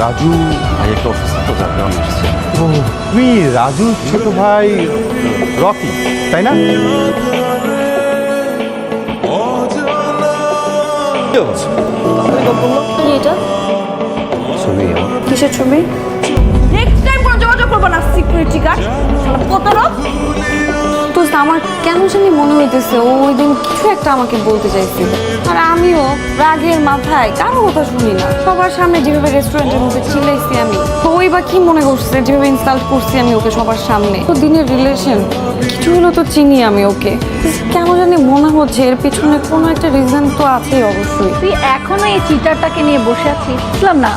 রাজু ভাই একটা অসুস্থ যার কারণে ও তুমি রাজু ছোট ভাই রকি তাই না? কি এটা? ছবি কিসের ছবি? নেক্সট টাইম কোনো যোগাযোগ করব না সিকিউরিটি গার্ড প্রতারক। তো আমার কেন জানি মনে হইতেছে ও ওই দিন কিছু একটা আমাকে বলতে চাইছিল। আর আমিও রাগের মাথায় কারও কথা শুনি না। সবার সামনে যেভাবে রেস্টুরেন্টের মধ্যে চিল্লাইছি আমি। ওই বা কি মনে করছে? যেভাবে ইনসাল্ট করছি আমি ওকে সবার সামনে। তো দিনের রিলেশন কিছু হলো তো চিনি আমি ওকে। কেন জানি মনে হচ্ছে এর পিছনে কোনো একটা রিজন তো আছেই অবশ্যই। তুই এখনও এই চিটারটাকে নিয়ে বসে আছিস? বুঝলাম না।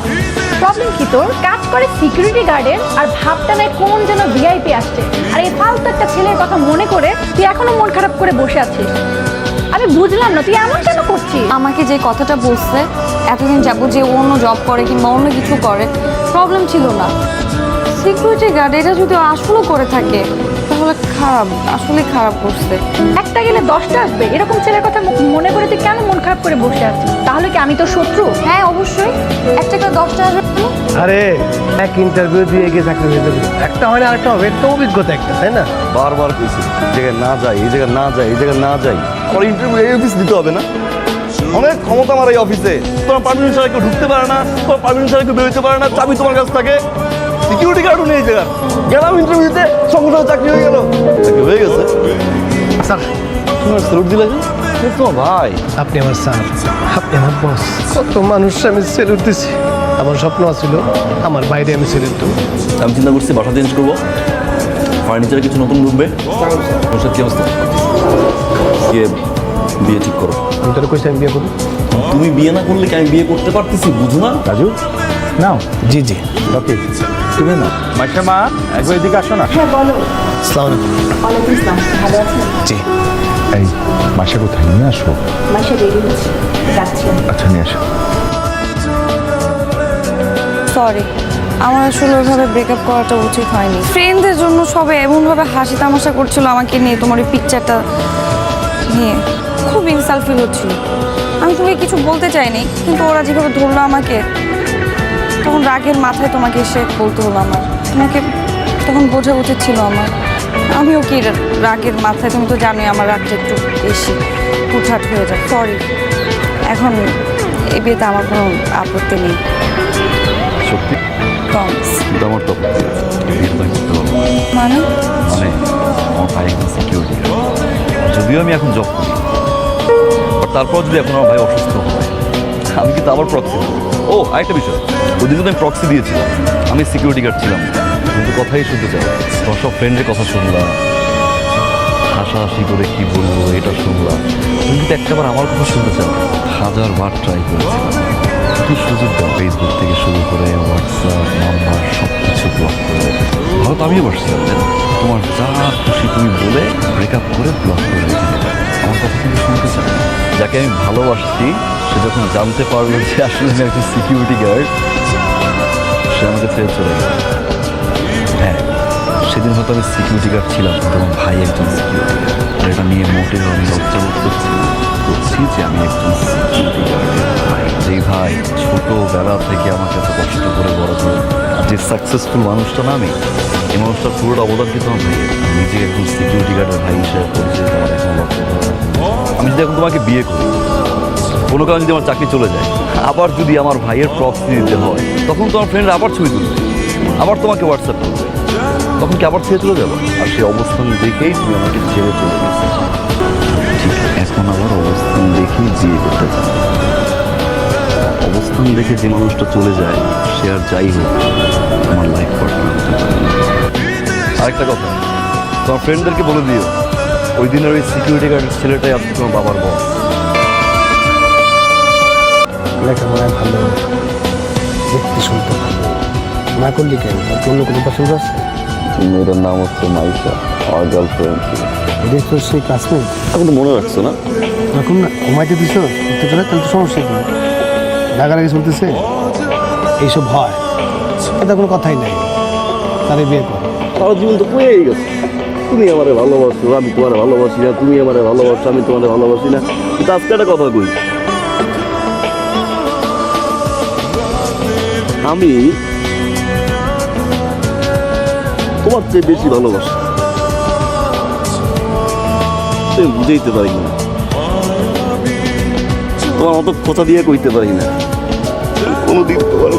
প্রবলেম কি তোর? কাজ করে সিকিউরিটি গার্ডের আর ভাবটা নেয় কোন যেন ভিআইপি আসছে। আর এই ফালতু একটা ছেলের কথা মনে করে তুই এখনও মন খারাপ করে বসে আছিস। আমি বুঝলাম না তুই এমন কেন করছিস? আমাকে যে কথাটা বলছে এতদিন যাব যে ও অন্য জব করে কিংবা অন্য কিছু করে প্রবলেম ছিল না। সিকিউরিটি গার্ড এটা যদি আসলেও করে থাকে তাহলে খারাপ আসলে খারাপ করছে। একটা গেলে দশটা আসবে এরকম ছেলের কথা মনে করে তুই কেন খারাপ করে বসে আছিস তাহলে কি আমি তো শত্রু? হ্যাঁ অবশ্যই। একটা করে দশটা আসবে কেন? আরে এক ইন্টারভিউ দিয়ে গিয়ে চাকরি হয়ে যাবে একটা হয় না আরেকটা হবে এটা তো অভিজ্ঞতা একটা তাই না? বারবার কইছি এই জায়গায় না যাই এই জায়গায় না যাই এই জায়গায় না যাই। আমার ইন্টারভিউ এই অফিস দিতে হবে না। অনেক ক্ষমতা আমার এই অফিসে তোমার পারমিশন ছাড়া কেউ ঢুকতে পারে না তোমার পারমিশন ছাড়া কেউ বেরোতে পারে না চাবি তোমার কাছে থাকে। সিকিউরিটি গার্ডও নেই এই জায়গার। গেলাম ইন্টারভিউতে সঙ্গে সঙ্গে চাকরি হয়ে গেল। চাকরি হয়ে গেছে। স্যার তোমার স্যালুট দিলে? এ ভাই। আপনি আমার স্যার আপনি আমার বস কত মানুষ আমি সেলুট দিছি। আমার স্বপ্ন ছিল আমার বাইরে আমি সেলুট দেবো। আমি চিন্তা করছি বাসা চেঞ্জ করব। ফার্নিচারে কিছু নতুন ঢুকবে। তোর কি অবস্থা? গিয়ে বিয়ে ঠিক করো। আমি তোর কইছি আমি বিয়ে করব? তুমি বিয়ে না করলে কি আমি বিয়ে করতে পারতেছি? বুঝো না। রাজু? নাও। জি জি। রকি তুমি না মাসে মা একবার এদিকে আসো না। আসসালামু। আলাইকুম জি। এই মাসে কোথায়? নিয়ে আসো। মাসে দেরি হচ্ছে। যাচ্ছি। আচ্ছা নিয়ে আসো। সরি আমার আসলে ওইভাবে ব্রেকআপ করাটা উচিত হয়নি। ফ্রেন্ডদের জন্য সবে এমনভাবে হাসি তামাশা করছিল আমাকে নিয়ে তোমার ওই পিকচারটা নিয়ে। খুব ইনসাল্ট ফিল হচ্ছিল। আমি তোমাকে কিছু বলতে চাইনি কিন্তু ওরা যেভাবে ধরলো আমাকে তখন রাগের মাথায় তোমাকে এসে বলতে হলো আমার। তোমাকে তখন বোঝা উচিত ছিল আমার। আমিও কি রাগের মাথায় তুমি তো জানোই আমার রাগটা একটু বেশি হুটহাট হয়ে যায়। সরি এখন এ বিয়েতে আমার কোনো আপত্তি নেই। সত্যি? আমার তো তো। মানে? মানে আমার ভাই একজন সিকিউরিটি যদিও আমি এখন জব করি। তারপর যদি এখন আমার ভাই অসুস্থ হয় আমি কিন্তু আবার প্রক্সি ও আরেকটা বিষয়। ওই দিন কিন্তু আমি প্রক্সি দিয়েছিলাম আমি সিকিউরিটি গার্ড ছিলাম। কিন্তু কথাই শুনতে চাই। তোমার সব ফ্রেন্ডের কথা শুনলাম। হাসাহাসি করে কি বলব, এটা শুনলাম। তুমি কিন্তু একটাবার আমার কথা শুনতে চাও, হাজার বার ট্রাই করেছিলাম কি সুযোগ দাও ফেসবুক থেকে শুরু করে হোয়াটসঅ্যাপ নাম্বার সব কিছু ব্লক করে। দেবে তো আমিও বসছিলাম তোমার যা খুশি তুমি বলে ব্রেকআপ করে ব্লক করে আমার কথা কিন্তু শুনতে চাই যাকে আমি ভালোবাসছি, সে যখন জানতে পারল যে আসলে আমি একজন সিকিউরিটি গার্ড সে আমাকে ছেড়ে চলে গেল। সেদিন হয়তো আমি সিকিউরিটি গার্ড ছিলাম কিন্তু আমার ভাই একজন সিকিউরিটি এটা নিয়ে মোটেও আমি করছি করছি যে আমি একজন সিকিউরিটি গার্ডের ভাই। যেই ভাই ছোটোবেলা থেকে আমাকে এত কষ্ট করে বড় করে। যে সাকসেসফুল মানুষটা না আমি, এই মানুষটার পুরোটা অবদান কিন্তু আমি নিজে একজন সিকিউরিটি গার্ডের ভাই হিসেবে পরিচয় আমার এখন আমি যদি এখন তোমাকে বিয়ে করি, কোনো কারণে যদি আমার চাকরি চলে যায়, আবার যদি আমার ভাইয়ের প্রক্সি দিতে হয়, তখন তোমার ফ্রেন্ডরা আবার ছবি তুলবে। আবার তোমাকে হোয়াটসঅ্যাপ করবে। তখন কি আবার ছেড়ে চলে যাব? আর সেই অবস্থান দেখেই তুমি আমাকে ছেড়ে চলে গেছে। ঠিক এখন আবার অবস্থান দেখেই বিয়ে করতে চাও অবস্থান দেখে যে মানুষটা চলে যায় সে আর যাই হোক আমার লাইফ পার্টনার হতে পারে আরেকটা কথা তোমার ফ্রেন্ডদেরকে বলে দিও ওই দিনের ওই সিকিউরিটি গার্ডের ছেলেটাই আজকে তোমার বাবার বস লেখাপড়ায় ভালো দেখতে শুনতে ভালো। না করলি কেন? আর অন্য কোনো পছন্দ আছে? মেয়েটার নাম হচ্ছে মাইশা আমার গার্লফ্রেন্ড এটা তো সেই ক্লাসমেট এখন তো মনে রাখছো না? এখন না ঘুমাইতে দিছ? উঠতে পারে তাহলে তো সমস্যা কি? রাগারাগি চলতেছে? এইসব হয়। এটা কোনো কথাই নাই। তারে বিয়ে কর। সারা জীবন তো কয়েই গেছে। তুমি আমারে ভালোবাসো আমি তোমার ভালোবাসি না। তুমি আমারে ভালোবাসো আমি তোমার ভালোবাসি না। কিন্তু আজকে একটা কথা কই? আমি তোমার চেয়ে বেশি ভালোবাসে। বুঝাইতে পারি না। তোমার অত কথা দিয়ে কইতে পারি না। কোনোদিন তোমার